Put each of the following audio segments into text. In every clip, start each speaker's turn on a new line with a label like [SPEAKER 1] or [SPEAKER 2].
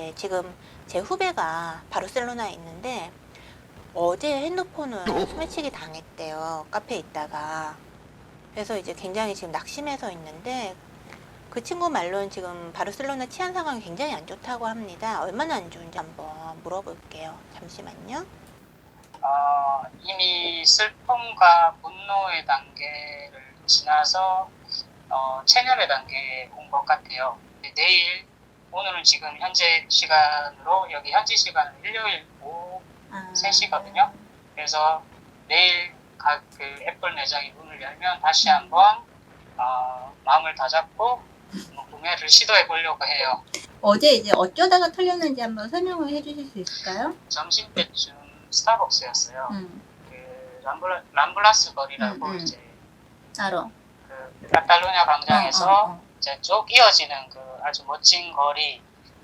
[SPEAKER 1] 네, 지금 제 후배가 바르셀로나에 있는데 어제 핸드폰을 소매치기 당했대요. 카페에 있다가. 그래서 이제 굉장히 지금 낙심해서 있는데 그 친구 말로는 지금 바르셀로나 치안 상황이 굉장히 안 좋다고 합니다. 얼마나 안 좋은지 한번 물어볼게요. 잠시만요.
[SPEAKER 2] 어, 이미 슬픔과 분노의 단계를 지나서 어, 체념의 단계에 온 것 같아요. 내일 오늘은 지금 현재 시간으로 여기 현지 시간은 일요일 오후
[SPEAKER 1] 아,
[SPEAKER 2] 3시거든요. 그래서 내일 각 그 애플 매장이 문을 열면 다시 한번 어, 마음을 다잡고 뭐 구매를 시도해 보려고 해요.
[SPEAKER 1] 어제 이제 어쩌다가 털렸는지 한번 설명을 해주실 수 있을까요?
[SPEAKER 2] 점심 때쯤 스타벅스였어요.
[SPEAKER 1] 음,
[SPEAKER 2] 그 람블라, 람블라스 거리라고
[SPEAKER 1] 음, 음.
[SPEAKER 2] 이제
[SPEAKER 1] 알아.
[SPEAKER 2] 그 카탈루냐 광장에서
[SPEAKER 1] 어, 어, 어.
[SPEAKER 2] 이제 쭉 이어지는 그 아주 멋진 거리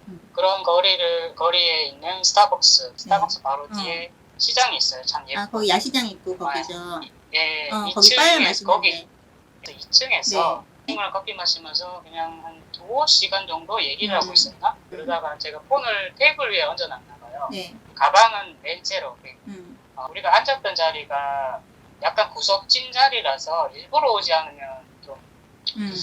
[SPEAKER 1] 음.
[SPEAKER 2] 그런 거리를 거리에 있는 스타벅스 스타벅스 바로
[SPEAKER 1] 어.
[SPEAKER 2] 뒤에 시장이 있어요 참 예쁜
[SPEAKER 1] 아 거기 야시장 있고 거기죠.
[SPEAKER 2] 예,
[SPEAKER 1] 어 거기 빨리
[SPEAKER 2] 2층에 거기
[SPEAKER 1] 마시는데.
[SPEAKER 2] 2층에서
[SPEAKER 1] 네.
[SPEAKER 2] 친구랑 커피 마시면서 그냥 한 두어 시간 정도 얘기를
[SPEAKER 1] 음.
[SPEAKER 2] 하고 있었나 그러다가 제가 폰을 테이블 위에 얹어놨나 봐요
[SPEAKER 1] 네.
[SPEAKER 2] 가방은 맨 채로
[SPEAKER 1] 음.
[SPEAKER 2] 어, 우리가 앉았던 자리가 약간 구석진 자리라서 일부러 오지 않으면 좀
[SPEAKER 1] 음.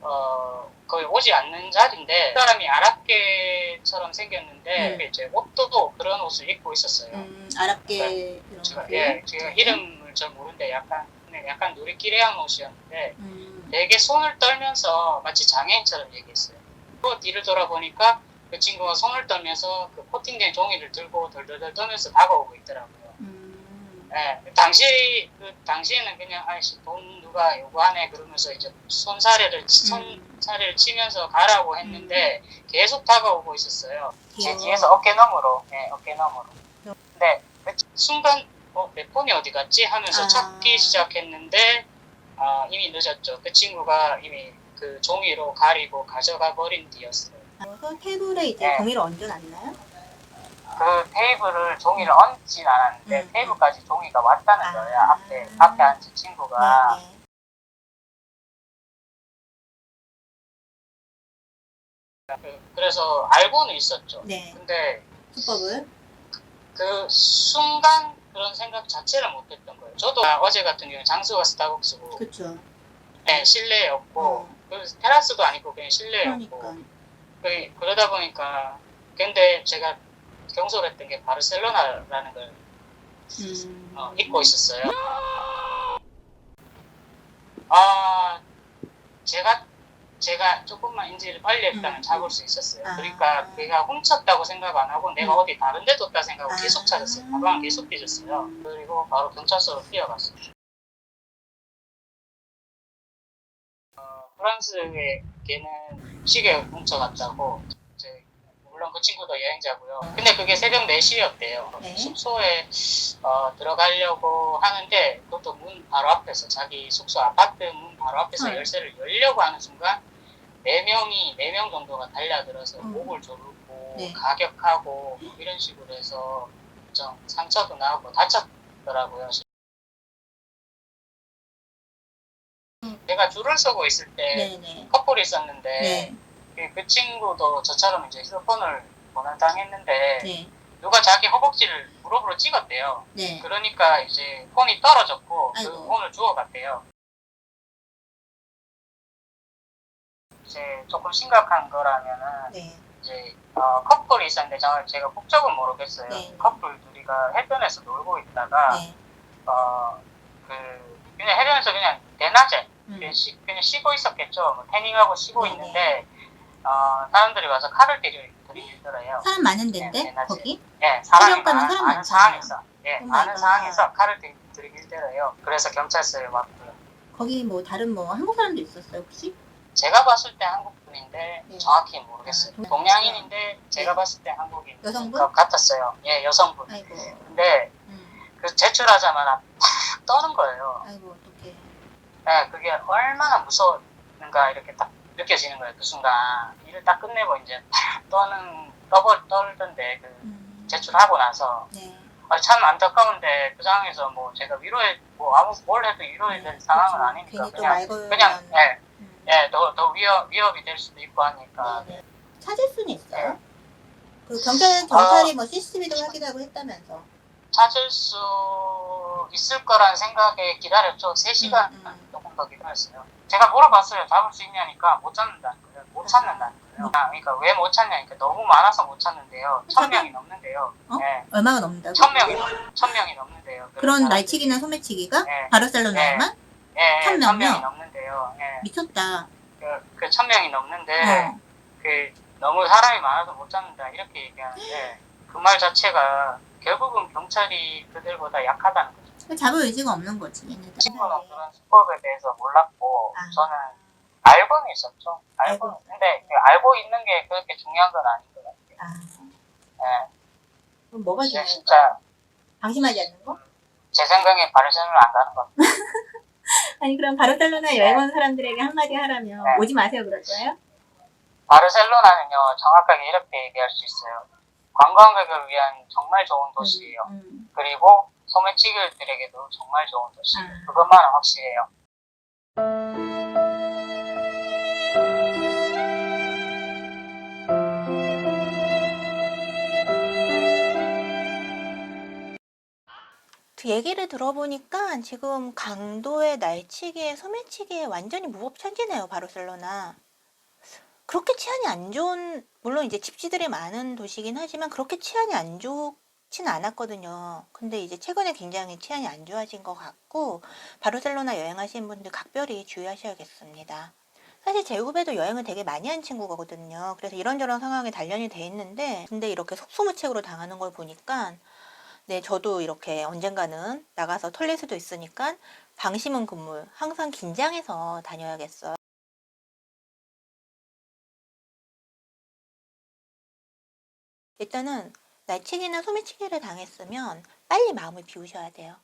[SPEAKER 2] 어, 거의 오지 않는 자리인데 그 사람이 아랍계처럼 생겼는데
[SPEAKER 1] 음.
[SPEAKER 2] 이제 옷도 그런 옷을 입고 있었어요.
[SPEAKER 1] 음, 아랍계 그런
[SPEAKER 2] 제가
[SPEAKER 1] 거.
[SPEAKER 2] 예, 제가 이름을 잘 모르는데 약간 그냥 약간 누리끼리한 옷이었는데
[SPEAKER 1] 음.
[SPEAKER 2] 되게 손을 떨면서 마치 장애인처럼 얘기했어요. 또 뒤를 돌아보니까 그 친구가 손을 떨면서 그 코팅된 종이를 들고 덜덜덜 떨면서 다가오고 있더라고요.
[SPEAKER 1] 음.
[SPEAKER 2] 예, 당시 그 당시에는 그냥 아이씨 돈 누가 요구하네 그러면서 이제 손사래를
[SPEAKER 1] 음.
[SPEAKER 2] 손사래를 치면서 가라고 했는데 계속 다가오고 있었어요. 제
[SPEAKER 1] 귀여워.
[SPEAKER 2] 뒤에서 어깨 너머로, 예, 어깨 너머로.
[SPEAKER 1] 귀여워.
[SPEAKER 2] 근데 그 순간 어, 내 폰이 어디 갔지 하면서
[SPEAKER 1] 아.
[SPEAKER 2] 찾기 시작했는데 아, 이미 늦었죠. 그 친구가 이미 그 종이로 가리고 가져가 버린 뒤였어요.
[SPEAKER 1] 그래서 테이블에 이제
[SPEAKER 2] 네.
[SPEAKER 1] 종이를 얹어놨나요?
[SPEAKER 2] 그 테이블을 종이를 얹진 않았는데
[SPEAKER 1] 음.
[SPEAKER 2] 테이블까지 종이가 왔다는
[SPEAKER 1] 아.
[SPEAKER 2] 거예요. 앞에 앞에 앉은 친구가.
[SPEAKER 1] 네, 네.
[SPEAKER 2] 그- 그래서 알고는 있었죠.
[SPEAKER 1] 네.
[SPEAKER 2] 근데
[SPEAKER 1] 수법을.
[SPEAKER 2] 그 순간 그런 생각 자체를 못했던 거예요. 저도 어제 같은 경우는 장소가 스타벅스고
[SPEAKER 1] 그렇죠.
[SPEAKER 2] 네, 실내였고
[SPEAKER 1] 어.
[SPEAKER 2] 그 테라스도 아니고 그냥 실내였고
[SPEAKER 1] 그러니까.
[SPEAKER 2] 그- 그러다 보니까 근데 제가 경솔했던 게 바르셀로나라는 걸
[SPEAKER 1] 음.
[SPEAKER 2] 어, 잊고 있었어요. 아 제가 제가 조금만 인지를 빨리 했다면
[SPEAKER 1] 음,
[SPEAKER 2] 잡을 수 있었어요.
[SPEAKER 1] 아.
[SPEAKER 2] 그러니까 내가 훔쳤다고 생각 안 하고 내가
[SPEAKER 1] 음.
[SPEAKER 2] 어디 다른 데 뒀다 생각하고
[SPEAKER 1] 아.
[SPEAKER 2] 계속 찾았어요. 가방을 계속 뒤졌어요. 그리고 바로 경찰서로 뛰어갔어요. 어, 프랑스에 걔는 시계 훔쳐갔다고 물론 그 친구도 여행자고요. 근데 그게 새벽 4시였대요.
[SPEAKER 1] 네.
[SPEAKER 2] 숙소에 어, 들어가려고 하는데 그것도 문 바로 앞에서 자기 숙소 아파트 문 바로 앞에서
[SPEAKER 1] 헐.
[SPEAKER 2] 열쇠를 열려고 하는 순간 네 명이 네명 정도가 달려들어서
[SPEAKER 1] 음.
[SPEAKER 2] 목을 조르고
[SPEAKER 1] 네.
[SPEAKER 2] 가격하고 뭐 이런 식으로 해서 좀 상처도 나고 다쳤더라고요. 내가 줄을 서고 있을 때
[SPEAKER 1] 네네.
[SPEAKER 2] 커플이 있었는데
[SPEAKER 1] 네.
[SPEAKER 2] 그- 그 친구도 저처럼 이제 휴대폰을 도난당했는데
[SPEAKER 1] 네.
[SPEAKER 2] 누가 자기 허벅지를 무릎으로 찍었대요.
[SPEAKER 1] 네.
[SPEAKER 2] 그러니까 이제 폰이 떨어졌고 그
[SPEAKER 1] 아이고.
[SPEAKER 2] 폰을 주워갔대요. 이제 조금 심각한 거라면은
[SPEAKER 1] 네.
[SPEAKER 2] 이제 어, 커플이 있었는데 저- 제가 국적은 모르겠어요.
[SPEAKER 1] 네.
[SPEAKER 2] 커플 둘이가 해변에서 놀고 있다가
[SPEAKER 1] 네.
[SPEAKER 2] 어그 그냥 해변에서 그냥 대낮에
[SPEAKER 1] 음.
[SPEAKER 2] 그냥, 쉬, 쉬고 있었겠죠. 뭐 태닝하고 쉬고
[SPEAKER 1] 네네.
[SPEAKER 2] 있는데 어, 사람들이 와서 칼을 들이, 들이밀더래요.
[SPEAKER 1] 사람 많은 데인데
[SPEAKER 2] 네, 네,
[SPEAKER 1] 거기?
[SPEAKER 2] 예, 사람이 많은,
[SPEAKER 1] 사람
[SPEAKER 2] 많은. 상황에서 예, 많은
[SPEAKER 1] 갓.
[SPEAKER 2] 상황에서 칼을 들, 들이밀더래요. 그래서 경찰서에 왔고요.
[SPEAKER 1] 거기 뭐 다른 뭐 한국 사람도 있었어요 혹시?
[SPEAKER 2] 제가 봤을 때 한국 분인데
[SPEAKER 1] 네.
[SPEAKER 2] 정확히 모르겠어요.
[SPEAKER 1] 아, 동-
[SPEAKER 2] 동양인인데 제가
[SPEAKER 1] 네.
[SPEAKER 2] 봤을 때 한국인
[SPEAKER 1] 여성분?
[SPEAKER 2] 것 같았어요. 예, 여성분.
[SPEAKER 1] 아이고.
[SPEAKER 2] 근데
[SPEAKER 1] 음.
[SPEAKER 2] 그 제출하자마자 팍 떠는 거예요.
[SPEAKER 1] 아이고 어떡해.
[SPEAKER 2] 예, 그게 얼마나 무서웠는가 이렇게 딱 느껴지는 거예요. 그 순간 일을 딱 끝내고 이제 팍 떠는 떠버 떨던데 그
[SPEAKER 1] 음.
[SPEAKER 2] 제출하고 나서
[SPEAKER 1] 네.
[SPEAKER 2] 아, 참 안타까운데 그 상황에서 뭐 제가 위로해 뭐 아무 뭘 해도 위로해야 될
[SPEAKER 1] 네,
[SPEAKER 2] 상황은
[SPEAKER 1] 그렇죠.
[SPEAKER 2] 아니니까 그냥 그냥 예,
[SPEAKER 1] 음.
[SPEAKER 2] 예, 더, 더 위협, 위협이 될 수도 있고 하니까
[SPEAKER 1] 네. 찾을 수는 있어요? 그 경찰 경찰이 뭐 CCTV도 확인하고 했다면서.
[SPEAKER 2] 찾을 수 있을 거란 생각에 기다렸죠. 3시간
[SPEAKER 1] 음, 음.
[SPEAKER 2] 조금 더 기다렸어요. 제가 물어봤어요. 잡을 수 있냐니까 못 찾는다는 거예요. 못 찾는다는 거예요. 아, 그러니까 왜 못 찾냐니까 너무 많아서 못 찾는데요. 천 명이 넘는데요.
[SPEAKER 1] 어?
[SPEAKER 2] 네.
[SPEAKER 1] 얼마가 넘는다고?
[SPEAKER 2] 천 명이 천 명이 넘는데요.
[SPEAKER 1] 그런
[SPEAKER 2] 사람들이.
[SPEAKER 1] 날치기나 소매치기가
[SPEAKER 2] 네.
[SPEAKER 1] 바르셀로나에만
[SPEAKER 2] 예,
[SPEAKER 1] 천
[SPEAKER 2] 천? 명이 넘는데요. 예.
[SPEAKER 1] 미쳤다.
[SPEAKER 2] 그 천 명이 넘는데
[SPEAKER 1] 어.
[SPEAKER 2] 그 너무 사람이 많아서 못 잡는다 이렇게 얘기하는데 그 말 자체가 결국은 경찰이 그들보다 약하다는 거죠.
[SPEAKER 1] 잡을 의지가 없는 거지 얘네들.
[SPEAKER 2] 친구는 그런 수법에 대해서 몰랐고
[SPEAKER 1] 아.
[SPEAKER 2] 저는 알고는 있었죠. 알고
[SPEAKER 1] 알고.
[SPEAKER 2] 근데 그 알고 있는 게 그렇게 중요한 건 아닌 것 같아요.
[SPEAKER 1] 아,
[SPEAKER 2] 예.
[SPEAKER 1] 그럼 뭐가
[SPEAKER 2] 진짜,
[SPEAKER 1] 중요해?
[SPEAKER 2] 진짜
[SPEAKER 1] 방심하지 않는 거?
[SPEAKER 2] 제 생각에 바르셀로나 안 가는 것 같아요.
[SPEAKER 1] 아니 그럼 바르셀로나 여행 온 사람들에게 한마디 하라면
[SPEAKER 2] 네.
[SPEAKER 1] 오지 마세요 그럴 거예요?
[SPEAKER 2] 바르셀로나는요 정확하게 이렇게 얘기할 수 있어요. 관광객을 위한 정말 좋은 도시예요.
[SPEAKER 1] 음, 음.
[SPEAKER 2] 그리고 소매치기들에게도 정말 좋은 도시.
[SPEAKER 1] 아.
[SPEAKER 2] 그것만은 확실해요.
[SPEAKER 1] 그 얘기를 들어보니까 지금 강도의 날치기에 소매치기에 완전히 무법천지네요 바르셀로나. 그렇게 치안이 안 좋은 물론 이제 집지들이 많은 도시긴 하지만 그렇게 치안이 안 좋진 않았거든요. 근데 이제 최근에 굉장히 치안이 안 좋아진 것 같고 바르셀로나 여행하시는 분들 각별히 주의하셔야겠습니다. 사실 제 후배도 여행을 되게 많이 한 친구거든요. 그래서 이런저런 상황에 단련이 돼 있는데 근데 이렇게 속수무책으로 당하는 걸 보니까 네, 저도 이렇게 언젠가는 나가서 털릴 수도 있으니까 방심은 금물 항상 긴장해서 다녀야겠어요. 일단은 날치기나 소매치기를 당했으면 빨리 마음을 비우셔야 돼요.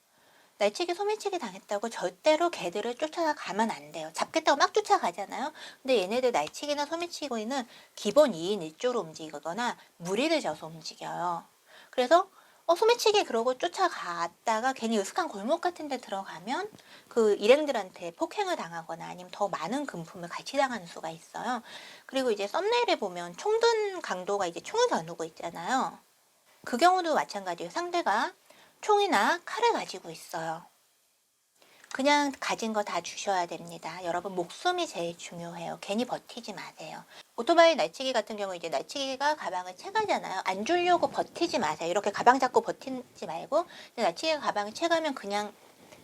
[SPEAKER 1] 날치기 소매치기 당했다고 절대로 개들을 쫓아가면 안 돼요. 잡겠다고 막 쫓아가잖아요. 근데 얘네들 날치기나 소매치기는 기본 2인 1조로 움직이거나 무리를 져서 움직여요. 그래서 어, 소매치기 그러고 쫓아갔다가 괜히 으슥한 골목 같은 데 들어가면 그 일행들한테 폭행을 당하거나 아니면 더 많은 금품을 같이 당하는 수가 있어요. 그리고 이제 썸네일에 보면 총든 강도가 이제 총을 겨누고 있잖아요. 그 경우도 마찬가지예요. 상대가 총이나 칼을 가지고 있어요. 그냥 가진 거 다 주셔야 됩니다. 여러분 목숨이 제일 중요해요. 괜히 버티지 마세요. 오토바이 날치기 같은 경우 이제 날치기가 가방을 채가잖아요. 안 주려고 버티지 마세요. 이렇게 가방 잡고 버티지 말고 날치기가 가방을 채가면 그냥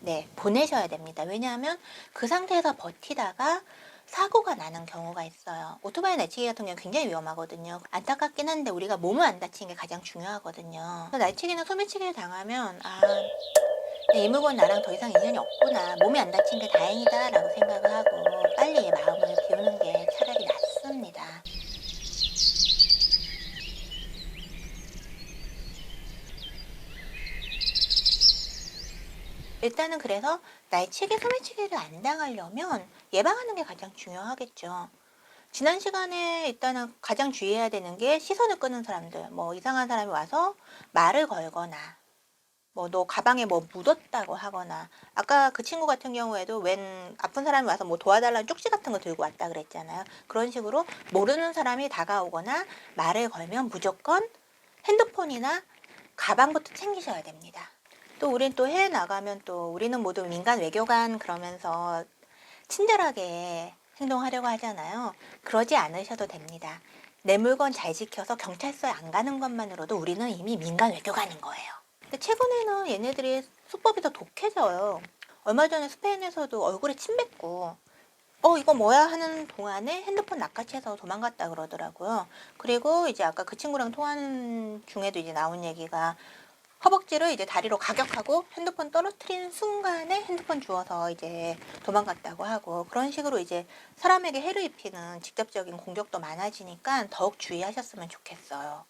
[SPEAKER 1] 네 보내셔야 됩니다. 왜냐하면 그 상태에서 버티다가 사고가 나는 경우가 있어요. 오토바이 날치기 같은 경우 굉장히 위험하거든요. 안타깝긴 한데 우리가 몸을 안 다치는 게 가장 중요하거든요. 날치기나 소매치기를 당하면 아, 네, 이 물건 나랑 더 이상 인연이 없구나. 몸이 안 다친 게 다행이다라고 생각을 하고 빨리 마음을 비우는 게 차라리 낫습니다. 일단은 그래서 날치기, 소매치기를 안 당하려면 예방하는 게 가장 중요하겠죠. 지난 시간에 일단은 가장 주의해야 되는 게 시선을 끄는 사람들, 뭐 이상한 사람이 와서 말을 걸거나, 뭐 너 가방에 뭐 묻었다고 하거나, 아까 그 친구 같은 경우에도 웬 아픈 사람이 와서 뭐 도와달라는 쪽지 같은 거 들고 왔다 그랬잖아요. 그런 식으로 모르는 사람이 다가오거나 말을 걸면 무조건 핸드폰이나 가방부터 챙기셔야 됩니다. 또 우린 또 해외 나가면 또 우리는 모두 민간 외교관 그러면서 친절하게 행동하려고 하잖아요. 그러지 않으셔도 됩니다. 내 물건 잘 지켜서 경찰서에 안 가는 것만으로도 우리는 이미 민간 외교관인 거예요. 근데 최근에는 얘네들이 수법이 더 독해져요. 얼마 전에 스페인에서도 얼굴에 침 뱉고 어 이거 뭐야 하는 동안에 핸드폰 낚아채서 도망갔다 그러더라고요. 그리고 이제 아까 그 친구랑 통화하는 중에도 이제 나온 얘기가 허벅지를 이제 다리로 가격하고 핸드폰 떨어뜨리는 순간에 핸드폰 주워서 이제 도망갔다고 하고 그런 식으로 이제 사람에게 해를 입히는 직접적인 공격도 많아지니까 더욱 주의하셨으면 좋겠어요.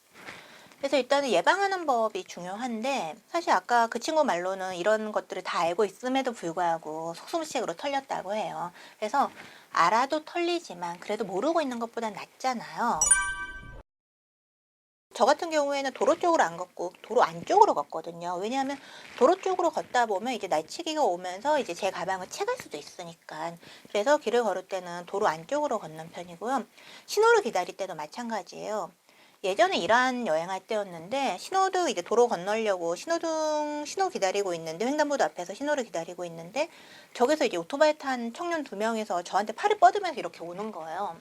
[SPEAKER 1] 그래서 일단은 예방하는 법이 중요한데 사실 아까 그 친구 말로는 이런 것들을 다 알고 있음에도 불구하고 속수무책으로 털렸다고 해요. 그래서 알아도 털리지만 그래도 모르고 있는 것보단 낫잖아요. 저 같은 경우에는 도로 쪽으로 안 걷고 도로 안쪽으로 걷거든요. 왜냐하면 도로 쪽으로 걷다 보면 이제 날치기가 오면서 이제 제 가방을 채갈 수도 있으니까. 그래서 길을 걸을 때는 도로 안쪽으로 걷는 편이고요. 신호를 기다릴 때도 마찬가지예요. 예전에 이란 여행할 때였는데 신호등 이제 도로 건너려고 신호등 신호 기다리고 있는데 횡단보도 앞에서 신호를 기다리고 있는데 저기서 이제 오토바이 탄 청년 두 명이서 저한테 팔을 뻗으면서 이렇게 오는 거예요.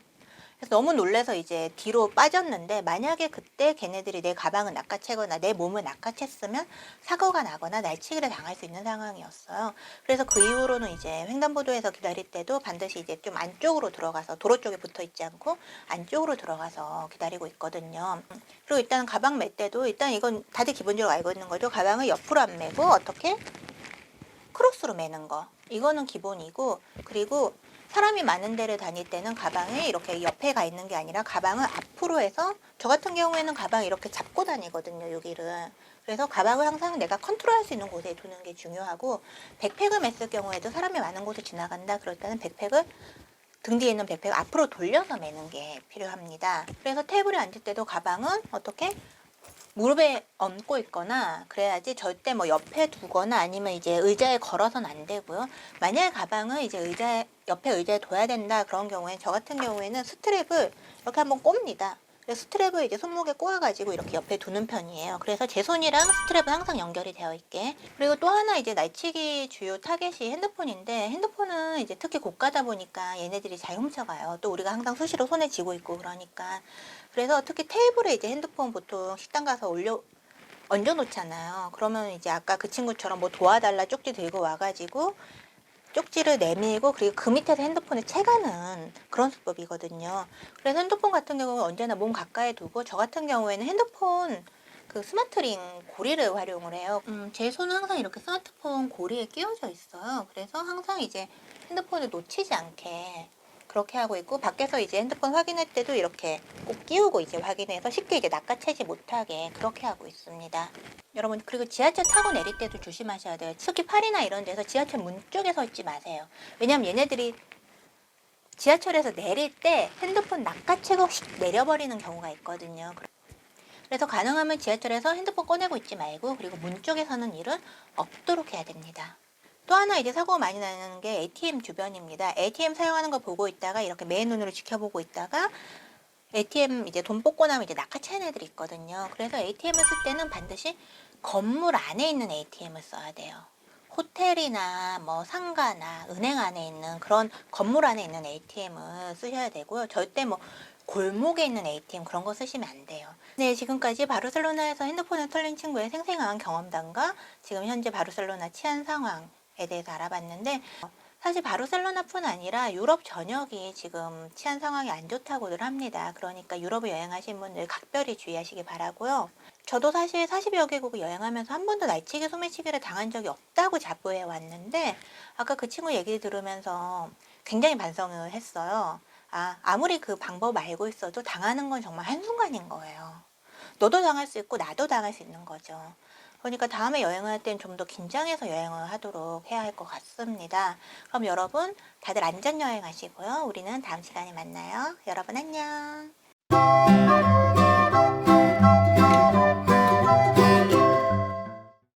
[SPEAKER 1] 그래서 너무 놀래서 이제 뒤로 빠졌는데 만약에 그때 걔네들이 내 가방을 낚아채거나 내 몸을 낚아챘으면 사고가 나거나 날치기를 당할 수 있는 상황이었어요. 그래서 그 이후로는 이제 횡단보도에서 기다릴 때도 반드시 이제 좀 안쪽으로 들어가서 도로 쪽에 붙어 있지 않고 안쪽으로 들어가서 기다리고 있거든요. 그리고 일단 가방 맬 때도 일단 이건 다들 기본적으로 알고 있는 거죠. 가방을 옆으로 안 매고 어떻게 크로스로 매는 거. 이거는 기본이고 그리고 사람이 많은 데를 다닐 때는 가방이 이렇게 옆에 가 있는 게 아니라 가방을 앞으로 해서 저 같은 경우에는 가방 이렇게 잡고 다니거든요, 여기를. 그래서 가방을 항상 내가 컨트롤할 수 있는 곳에 두는 게 중요하고 백팩을 맸을 경우에도 사람이 많은 곳을 지나간다 그럴 때는 백팩을 등 뒤에 있는 백팩을 앞으로 돌려서 매는 게 필요합니다. 그래서 테이블에 앉을 때도 가방은 어떻게 무릎에 얹고 있거나 그래야지 절대 뭐 옆에 두거나 아니면 이제 의자에 걸어서는 안 되고요. 만약 가방을 이제 의자 옆에 의자에 둬야 된다 그런 경우에 저 같은 경우에는 스트랩을 이렇게 한번 꼽니다. 스트랩을 이제 손목에 꼬아가지고 이렇게 옆에 두는 편이에요. 그래서 제 손이랑 스트랩은 항상 연결이 되어 있게. 그리고 또 하나 이제 날치기 주요 타겟이 핸드폰인데 핸드폰은 이제 특히 고가다 보니까 얘네들이 잘 훔쳐가요. 또 우리가 항상 수시로 손에 쥐고 있고 그러니까. 그래서 특히 테이블에 이제 핸드폰 보통 식당 가서 올려 얹어 놓잖아요. 그러면 이제 아까 그 친구처럼 뭐 도와달라 쪽지 들고 와가지고 쪽지를 내밀고 그리고 그 밑에서 핸드폰을 채가는 그런 수법이거든요. 그래서 핸드폰 같은 경우는 언제나 몸 가까이 두고 저 같은 경우에는 핸드폰 그 스마트링 고리를 활용을 해요. 음, 제 손은 항상 이렇게 스마트폰 고리에 끼워져 있어요. 그래서 항상 이제 핸드폰을 놓치지 않게 그렇게 하고 있고 밖에서 이제 핸드폰 확인할 때도 이렇게 꼭 끼우고 이제 확인해서 쉽게 이제 낚아채지 못하게 그렇게 하고 있습니다. 여러분 그리고 지하철 타고 내릴 때도 조심하셔야 돼요. 특히 파리나 이런 데서 지하철 문 쪽에 서 있지 마세요. 왜냐면 얘네들이 지하철에서 내릴 때 핸드폰 낚아채고 휙 내려버리는 경우가 있거든요. 그래서 가능하면 지하철에서 핸드폰 꺼내고 있지 말고 그리고 문 쪽에 서는 일은 없도록 해야 됩니다. 또 하나 이제 사고가 많이 나는 게 ATM 주변입니다. ATM 사용하는 거 보고 있다가 이렇게 맨 눈으로 지켜보고 있다가 ATM 이제 돈 뽑고 나면 이제 낚아채는 애들이 있거든요. 그래서 ATM을 쓸 때는 반드시 건물 안에 있는 ATM을 써야 돼요. 호텔이나 뭐 상가나 은행 안에 있는 그런 건물 안에 있는 ATM을 쓰셔야 되고요. 절대 뭐 골목에 있는 ATM 그런 거 쓰시면 안 돼요. 네, 지금까지 바르셀로나에서 핸드폰을 털린 친구의 생생한 경험담과 지금 현재 바르셀로나 치안 상황에 대해서 알아봤는데 사실 바르셀로나뿐 아니라 유럽 전역이 지금 치안 상황이 안 좋다고들 합니다. 그러니까 유럽을 여행하신 분들 각별히 주의하시기 바라고요. 저도 사실 40여 개국을 여행하면서 한 번도 날치기 소매치기를 당한 적이 없다고 자부해 왔는데 아까 그 친구 얘기 들으면서 굉장히 반성을 했어요. 아, 아무리 그 방법 알고 있어도 당하는 건 정말 한순간인 거예요. 너도 당할 수 있고 나도 당할 수 있는 거죠. 그러니까 다음에 여행할 땐 좀 더 긴장해서 여행을 하도록 해야 할 것 같습니다. 그럼 여러분 다들 안전 여행하시고요. 우리는 다음 시간에 만나요. 여러분 안녕.